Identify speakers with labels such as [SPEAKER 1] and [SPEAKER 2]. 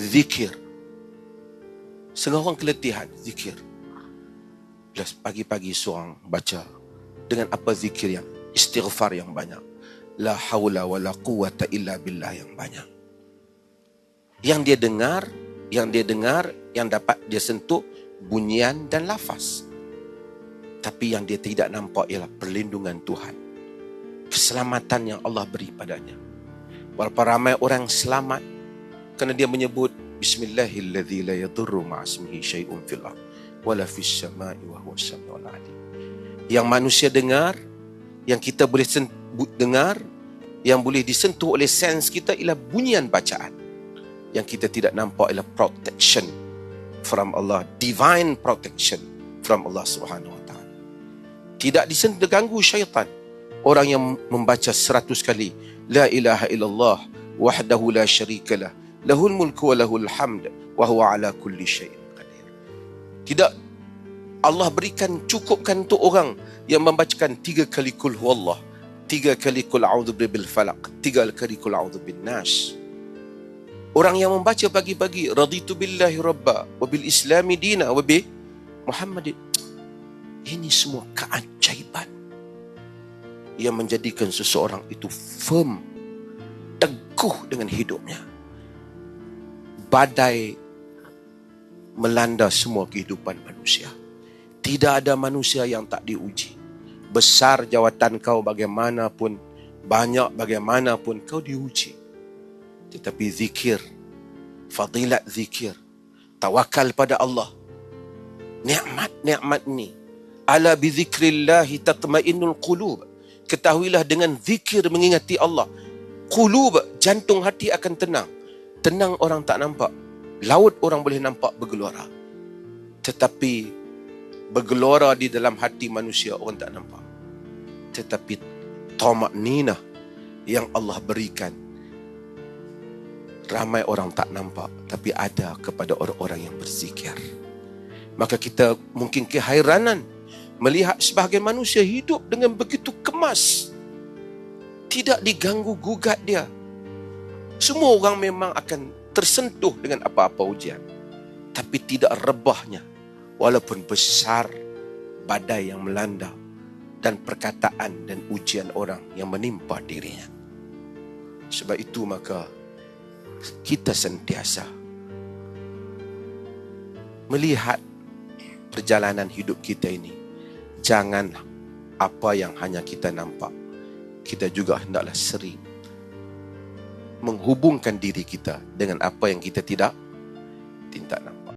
[SPEAKER 1] zikir. Setengah orang keletihan zikir. Plus pagi-pagi seorang baca dengan apa zikir yang istighfar yang banyak. La haula wa la quwata illa billah yang banyak. Yang dia dengar, yang dia dengar, yang dapat dia sentuh bunyian dan lafaz. Tapi yang dia tidak nampak ialah perlindungan Tuhan. Keselamatan yang Allah beri padanya. Walaupun ramai orang selamat kerana dia menyebut Bismillahilladzi la yadurru ma'asmihi syai'un fil ard wala fis sama'i wa huwa samiul alim. Yang manusia dengar, yang kita boleh dengar, yang boleh disentuh oleh sens kita ialah bunyian bacaan. Yang kita tidak nampak ialah protection from Allah, divine protection from Allah Subhanahu wa taala. Tidak disentuh ganggu syaitan. Orang yang membaca seratus kali la ilaha illallah wahdahu la syarikalah lahul mulku wa lahul hamd wa huwa ala kulli syai'in qadir. Tidak Allah berikan cukupkan untuk orang yang membacakan tiga kali kul huwallah, tiga kali kul a'udzu bil falaq, tiga kali kul a'udzu bin nas. Orang yang membaca pagi-pagi raditu billahi rabba wa bil islami dina wa bi Muhammadin. Ini semua keajaiban yang menjadikan seseorang itu firm, teguh dengan hidupnya badai melanda semua kehidupan manusia. Tidak ada manusia yang tak diuji. Besar jawatan kau bagaimanapun, banyak bagaimanapun kau diuji. Tetapi zikir, fadilat zikir, tawakal pada Allah. Nikmat-nikmat ni. Ala bi zikrillahi tatma'innul qulub. Ketahuilah dengan zikir mengingati Allah. Qulub, jantung hati akan tenang tenang orang tak nampak. Laut orang boleh nampak bergelora. Tetapi bergelora di dalam hati manusia orang tak nampak. Tetapi tomak nina yang Allah berikan ramai orang tak nampak tapi ada kepada orang-orang yang berzikir. Maka kita mungkin kehairanan melihat sebahagian manusia hidup dengan begitu kemas. Tidak diganggu gugat dia. Semua orang memang akan tersentuh dengan apa-apa ujian. Tapi tidak rebahnya. Walaupun besar badai yang melanda dan perkataan dan ujian orang yang menimpa dirinya. Sebab itu maka kita sentiasa melihat perjalanan hidup kita ini. Jangan apa yang hanya kita nampak. Kita juga hendaklah sering menghubungkan diri kita dengan apa yang kita tidak tidak nampak.